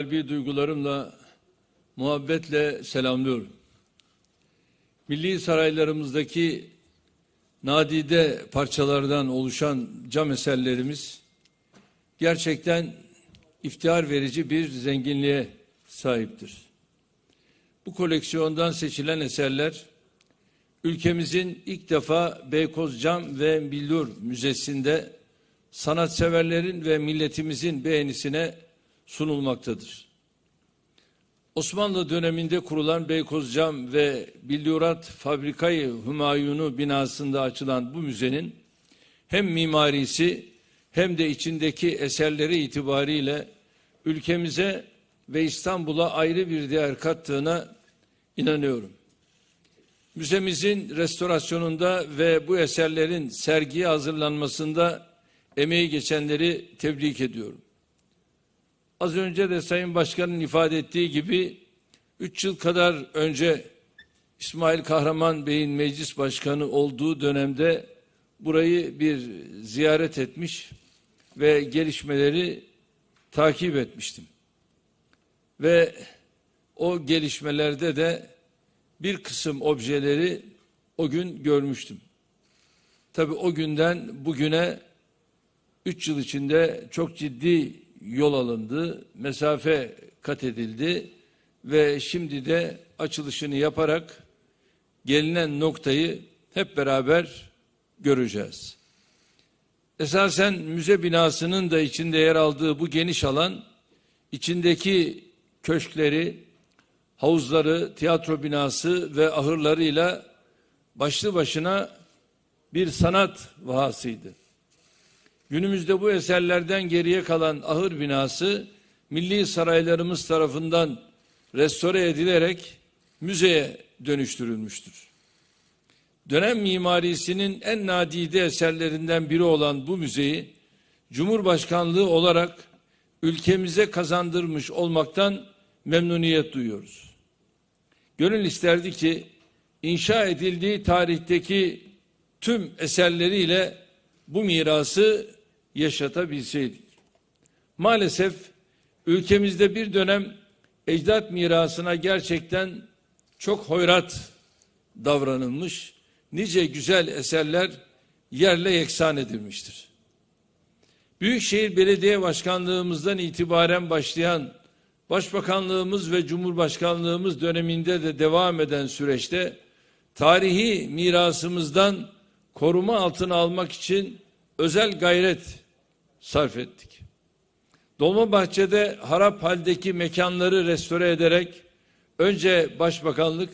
bir duygularımla, muhabbetle selamlıyorum. Milli saraylarımızdaki nadide parçalardan oluşan cam eserlerimiz gerçekten iftihar verici bir zenginliğe sahiptir. Bu koleksiyondan seçilen eserler ülkemizin ilk defa Beykoz Cam ve Billur Müzesi'nde sanatseverlerin ve milletimizin beğenisine sunulmaktadır. Osmanlı döneminde kurulan Beykoz Cam ve Bildurat Fabrikayı Hümayunu binasında açılan bu müzenin hem mimarisi hem de içindeki eserleri itibariyle ülkemize ve İstanbul'a ayrı bir değer kattığına inanıyorum. Müzemizin restorasyonunda ve bu eserlerin sergiye hazırlanmasında emeği geçenleri tebrik ediyorum. Az önce de Sayın Başkan'ın ifade ettiği gibi 3 yıl kadar önce İsmail Kahraman Bey'in meclis başkanı olduğu dönemde burayı bir ziyaret etmiş ve gelişmeleri takip etmiştim. Ve o gelişmelerde de bir kısım objeleri o gün görmüştüm. Tabii o günden bugüne üç yıl içinde çok ciddi yol alındı, mesafe kat edildi ve şimdi de açılışını yaparak gelinen noktayı hep beraber göreceğiz. Esasen müze binasının da içinde yer aldığı bu geniş alan içindeki köşkleri, havuzları, tiyatro binası ve ahırlarıyla başlı başına bir sanat vahasıydı. Günümüzde bu eserlerden geriye kalan ahır binası milli saraylarımız tarafından restore edilerek müzeye dönüştürülmüştür. Dönem mimarisinin en nadide eserlerinden biri olan bu müzeyi Cumhurbaşkanlığı olarak ülkemize kazandırmış olmaktan memnuniyet duyuyoruz. Gönül isterdi ki inşa edildiği tarihteki tüm eserleriyle bu mirası yaşatabilseydik. Maalesef ülkemizde bir dönem ecdat mirasına gerçekten çok hoyrat davranılmış, nice güzel eserler yerle yeksan edilmiştir. Büyükşehir Belediye Başkanlığımızdan itibaren başlayan Başbakanlığımız ve Cumhurbaşkanlığımız döneminde de devam eden süreçte tarihi mirasımızdan koruma altına almak için özel gayret sarf ettik. Dolmabahçe'de harap haldeki mekanları restore ederek önce Başbakanlık,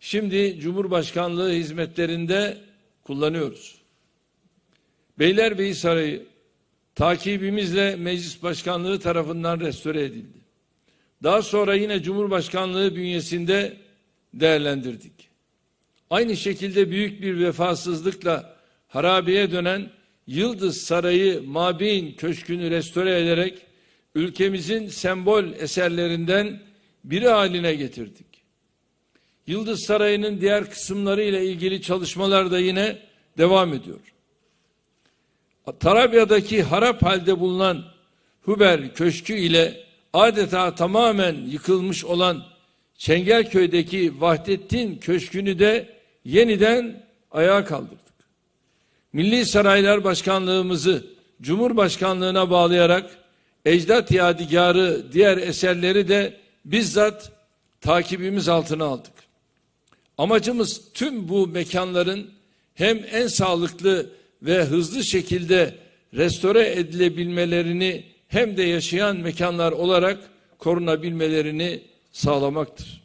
şimdi Cumhurbaşkanlığı hizmetlerinde kullanıyoruz. Beylerbeyi Sarayı takibimizle Meclis Başkanlığı tarafından restore edildi. Daha sonra yine Cumhurbaşkanlığı bünyesinde değerlendirdik. Aynı şekilde büyük bir vefasızlıkla harabeye dönen Yıldız Sarayı Mabin Köşkü'nü restore ederek ülkemizin sembol eserlerinden biri haline getirdik. Yıldız Sarayı'nın diğer kısımları ile ilgili çalışmalar da yine devam ediyor. Tarabya'daki harap halde bulunan Huber Köşkü ile adeta tamamen yıkılmış olan Çengelköy'deki Vahdettin Köşkü'nü de yeniden ayağa kaldırdık. Milli Saraylar Başkanlığımızı Cumhurbaşkanlığına bağlayarak ecdat yadigarı diğer eserleri de bizzat takibimiz altına aldık. Amacımız tüm bu mekanların hem en sağlıklı ve hızlı şekilde restore edilebilmelerini hem de yaşayan mekanlar olarak korunabilmelerini sağlamaktır.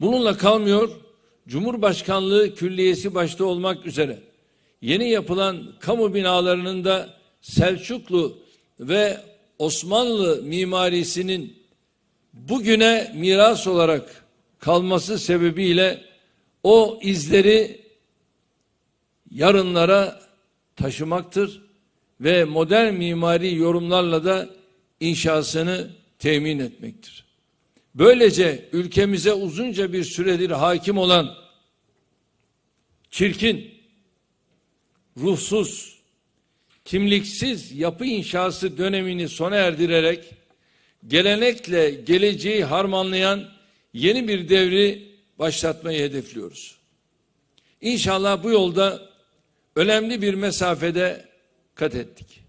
Bununla kalmıyor, Cumhurbaşkanlığı Külliyesi başta olmak üzere yeni yapılan kamu binalarının da Selçuklu ve Osmanlı mimarisinin bugüne miras olarak kalması sebebiyle o izleri yarınlara taşımaktır ve modern mimari yorumlarla da inşasını temin etmektir. Böylece ülkemize uzunca bir süredir hakim olan çirkin, ruhsuz, kimliksiz yapı inşası dönemini sona erdirerek gelenekle geleceği harmanlayan yeni bir devri başlatmayı hedefliyoruz. İnşallah bu yolda önemli bir mesafede kat ettik.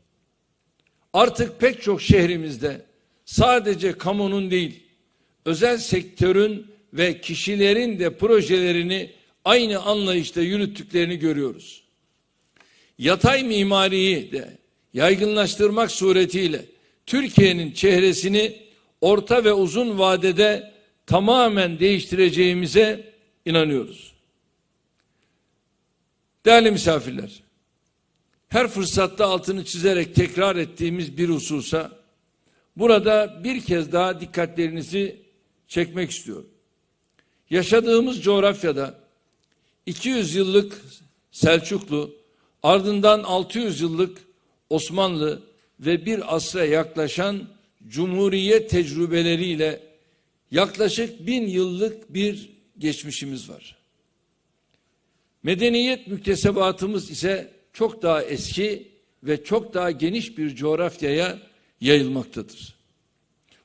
Artık pek çok şehrimizde sadece kamunun değil, özel sektörün ve kişilerin de projelerini aynı anlayışla yürüttüklerini görüyoruz. Yatay mimariyi de yaygınlaştırmak suretiyle Türkiye'nin çehresini orta ve uzun vadede tamamen değiştireceğimize inanıyoruz. Değerli misafirler, her fırsatta altını çizerek tekrar ettiğimiz bir hususa burada bir kez daha dikkatlerinizi çekmek istiyorum. Yaşadığımız coğrafyada 200 yıllık Selçuklu, ardından 600 yıllık Osmanlı ve bir asra yaklaşan Cumhuriyet tecrübeleriyle yaklaşık bin yıllık bir geçmişimiz var. Medeniyet müktesebatımız ise çok daha eski ve çok daha geniş bir coğrafyaya yayılmaktadır.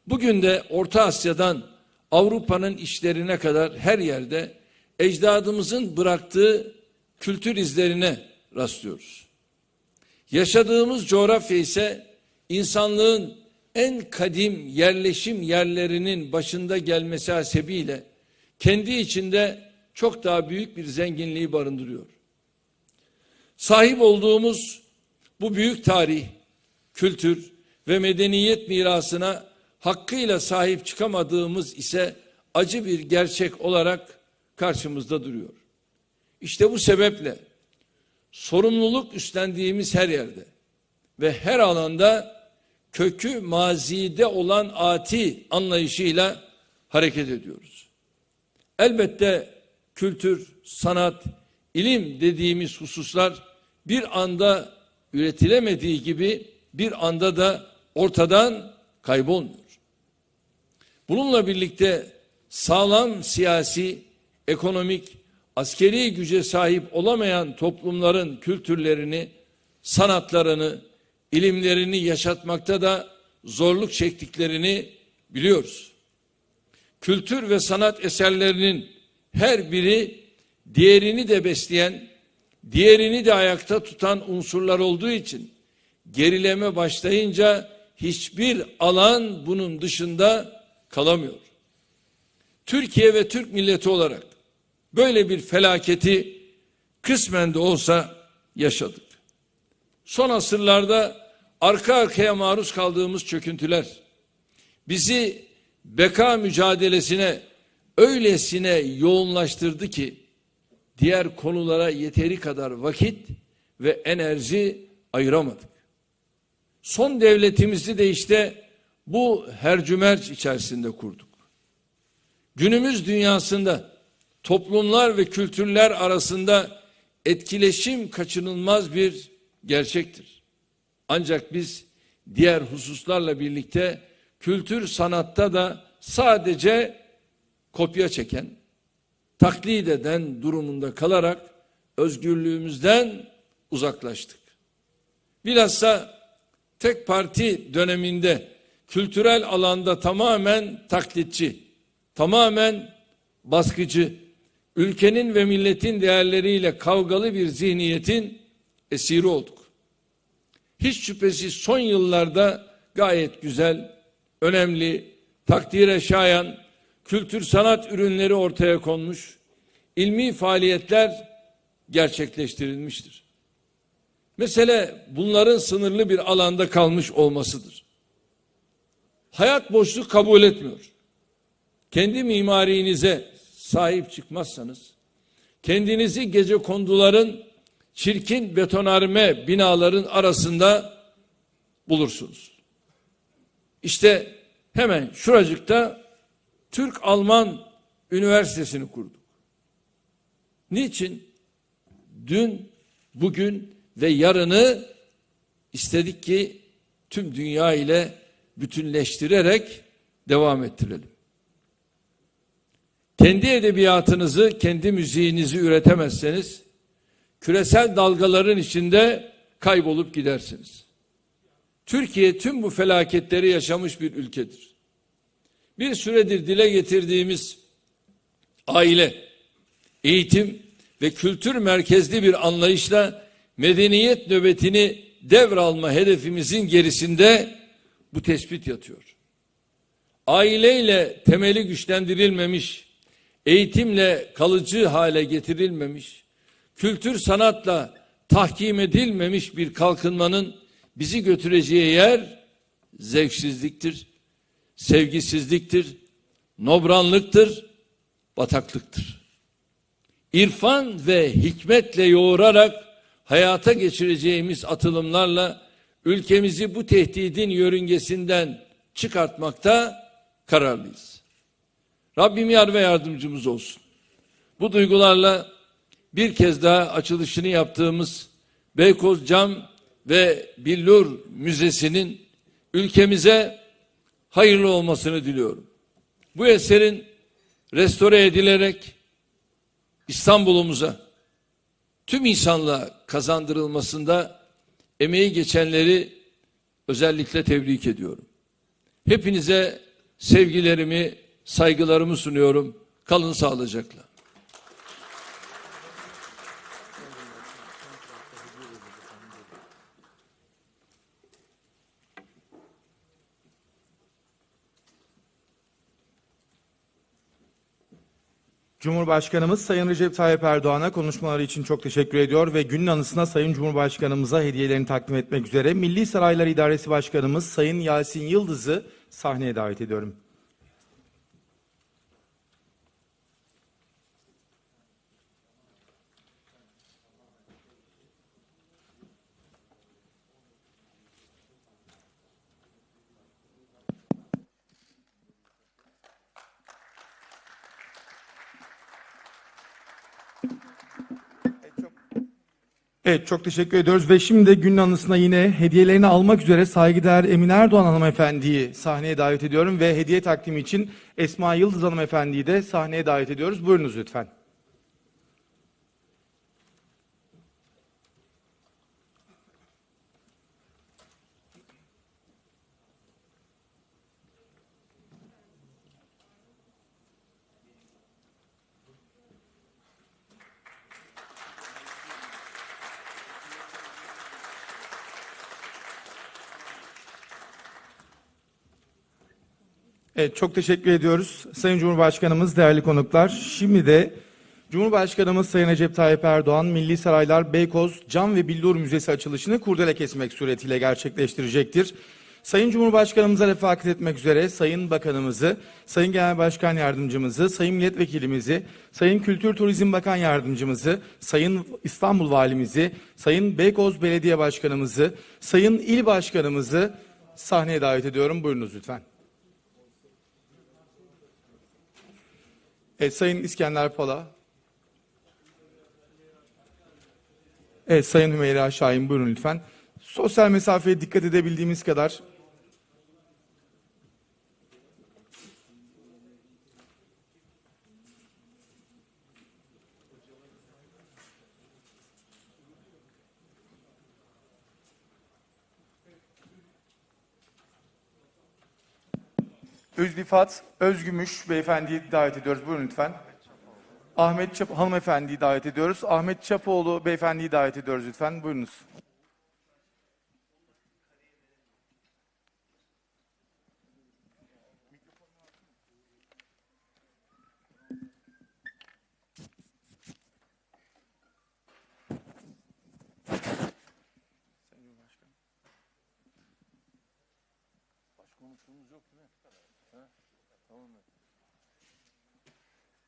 Bugün de Orta Asya'dan Avrupa'nın işlerine kadar her yerde ecdadımızın bıraktığı kültür izlerine rastlıyoruz. Yaşadığımız coğrafya ise insanlığın en kadim yerleşim yerlerinin başında gelmesi hasebiyle kendi içinde çok daha büyük bir zenginliği barındırıyor. Sahip olduğumuz bu büyük tarih, kültür ve medeniyet mirasına hakkıyla sahip çıkamadığımız ise acı bir gerçek olarak karşımızda duruyor. İşte bu sebeple sorumluluk üstlendiğimiz her yerde ve her alanda kökü mazide olan ati anlayışıyla hareket ediyoruz. Elbette kültür, sanat, ilim dediğimiz hususlar bir anda üretilemediği gibi bir anda da ortadan kaybolmuyor. Bununla birlikte sağlam siyasi, ekonomik, askeri güce sahip olamayan toplumların kültürlerini, sanatlarını, ilimlerini yaşatmakta da zorluk çektiklerini biliyoruz. Kültür ve sanat eserlerinin her biri diğerini de besleyen, diğerini de ayakta tutan unsurlar olduğu için gerileme başlayınca hiçbir alan bunun dışında kalamıyor. Türkiye ve Türk milleti olarak böyle bir felaketi kısmen de olsa yaşadık. Son asırlarda arka arkaya maruz kaldığımız çöküntüler bizi beka mücadelesine öylesine yoğunlaştırdı ki diğer konulara yeteri kadar vakit ve enerji ayıramadık. Son devletimizi de işte bu hercümerç içerisinde kurduk. Günümüz dünyasında toplumlar ve kültürler arasında etkileşim kaçınılmaz bir gerçektir. Ancak biz diğer hususlarla birlikte kültür sanatta da sadece kopya çeken, taklit eden durumunda kalarak özgürlüğümüzden uzaklaştık. Bilhassa tek parti döneminde kültürel alanda tamamen taklitçi, tamamen baskıcı, ülkenin ve milletin değerleriyle kavgalı bir zihniyetin esiri olduk. Hiç şüphesiz son yıllarda gayet güzel, önemli, takdire şayan kültür sanat ürünleri ortaya konmuş, ilmi faaliyetler gerçekleştirilmiştir. Mesele bunların sınırlı bir alanda kalmış olmasıdır. Hayat boşluk kabul etmiyor. Kendi mimarinize sahip çıkmazsanız, kendinizi gece konduların çirkin betonarme binaların arasında bulursunuz. İşte hemen şuracıkta Türk-Alman Üniversitesi'ni kurduk. Niçin? Dün, bugün ve yarını istedik ki tüm dünya ile bütünleştirerek devam ettirelim. Kendi edebiyatınızı, kendi müziğinizi üretemezseniz küresel dalgaların içinde kaybolup gidersiniz. Türkiye tüm bu felaketleri yaşamış bir ülkedir. bir süredir dile getirdiğimiz aile, eğitim ve kültür merkezli bir anlayışla medeniyet nöbetini devralma hedefimizin gerisinde bu tespit yatıyor. Aileyle temeli güçlendirilmemiş, eğitimle kalıcı hale getirilmemiş, kültür sanatla tahkim edilmemiş bir kalkınmanın bizi götüreceği yer zevksizliktir, sevgisizliktir, nobranlıktır, bataklıktır. İrfan ve hikmetle yoğurarak hayata geçireceğimiz atılımlarla ülkemizi bu tehdidin yörüngesinden çıkartmakta kararlıyız. Rabbim yar ve yardımcımız olsun. Bu duygularla bir kez daha açılışını yaptığımız Beykoz Cam ve Billur Müzesi'nin ülkemize hayırlı olmasını diliyorum. Bu eserin restore edilerek İstanbul'umuza tüm insanlığa kazandırılmasında emeği geçenleri özellikle tebrik ediyorum. Hepinize sevgilerimi, saygılarımı sunuyorum. Kalın sağlıcakla. Cumhurbaşkanımız Sayın Recep Tayyip Erdoğan'a konuşmaları için çok teşekkür ediyor ve günün anısına Sayın Cumhurbaşkanımıza hediyelerini takdim etmek üzere Milli Saraylar İdaresi Başkanımız Sayın Yasin Yıldız'ı sahneye davet ediyorum. Evet çok teşekkür ediyoruz ve şimdi günün anısına yine hediyelerini almak üzere saygıdeğer Emine Erdoğan hanımefendiyi sahneye davet ediyorum ve hediye takdimi için Esma Yıldız hanımefendiyi de sahneye davet ediyoruz. Buyurunuz lütfen. Evet çok teşekkür ediyoruz Sayın Cumhurbaşkanımız, değerli konuklar. Şimdi de Cumhurbaşkanımız Sayın Recep Tayyip Erdoğan, Milli Saraylar Beykoz Cam ve Billur Müzesi açılışını kurdele kesmek suretiyle gerçekleştirecektir. Sayın Cumhurbaşkanımıza refakat etmek üzere Sayın Bakanımızı, Sayın Genel Başkan Yardımcımızı, Sayın Milletvekilimizi, Sayın Kültür Turizm Bakan Yardımcımızı, Sayın İstanbul Valimizi, Sayın Beykoz Belediye Başkanımızı, Sayın İl Başkanımızı sahneye davet ediyorum. Buyurunuz lütfen. Evet, Sayın İskender Pala. Evet, Sayın Hümeyra Şahin buyurun lütfen. Sosyal mesafeye dikkat edebildiğimiz kadar. Özdifat Özgümüş beyefendiyi davet ediyoruz. Buyurun lütfen. Ahmet Çap hanımefendiyi davet ediyoruz. Ahmet Çapoğlu beyefendiyi davet ediyoruz lütfen. Buyurunuz.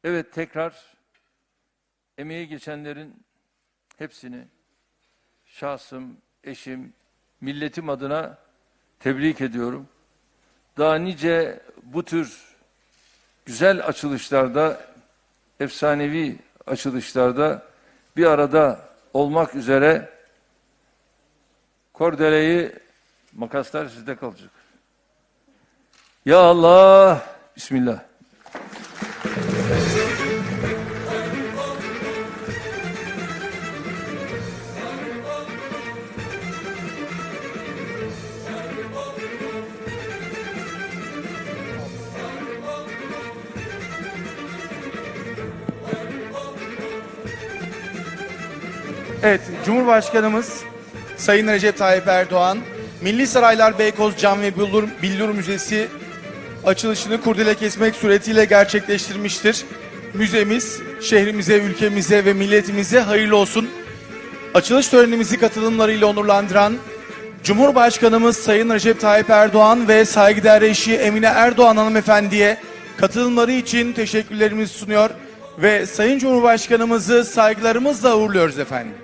Evet tekrar emeği geçenlerin hepsini şahsım, eşim, milletim adına tebrik ediyorum. Daha nice bu tür güzel açılışlarda, efsanevi açılışlarda bir arada olmak üzere kordeleyi makaslar sizde kalacak. Ya Allah. Bismillah. Evet, Cumhurbaşkanımız Sayın Recep Tayyip Erdoğan, Milli Saraylar Beykoz Cam ve Billur, Billur Müzesi açılışını kurdele kesmek suretiyle gerçekleştirmiştir. Müzemiz şehrimize, ülkemize ve milletimize hayırlı olsun. Açılış törenimizi katılımlarıyla onurlandıran Cumhurbaşkanımız Sayın Recep Tayyip Erdoğan ve saygıdeğer eşi Emine Erdoğan hanımefendiye katılımları için teşekkürlerimizi sunuyor ve Sayın Cumhurbaşkanımızı saygılarımızla uğurluyoruz efendim.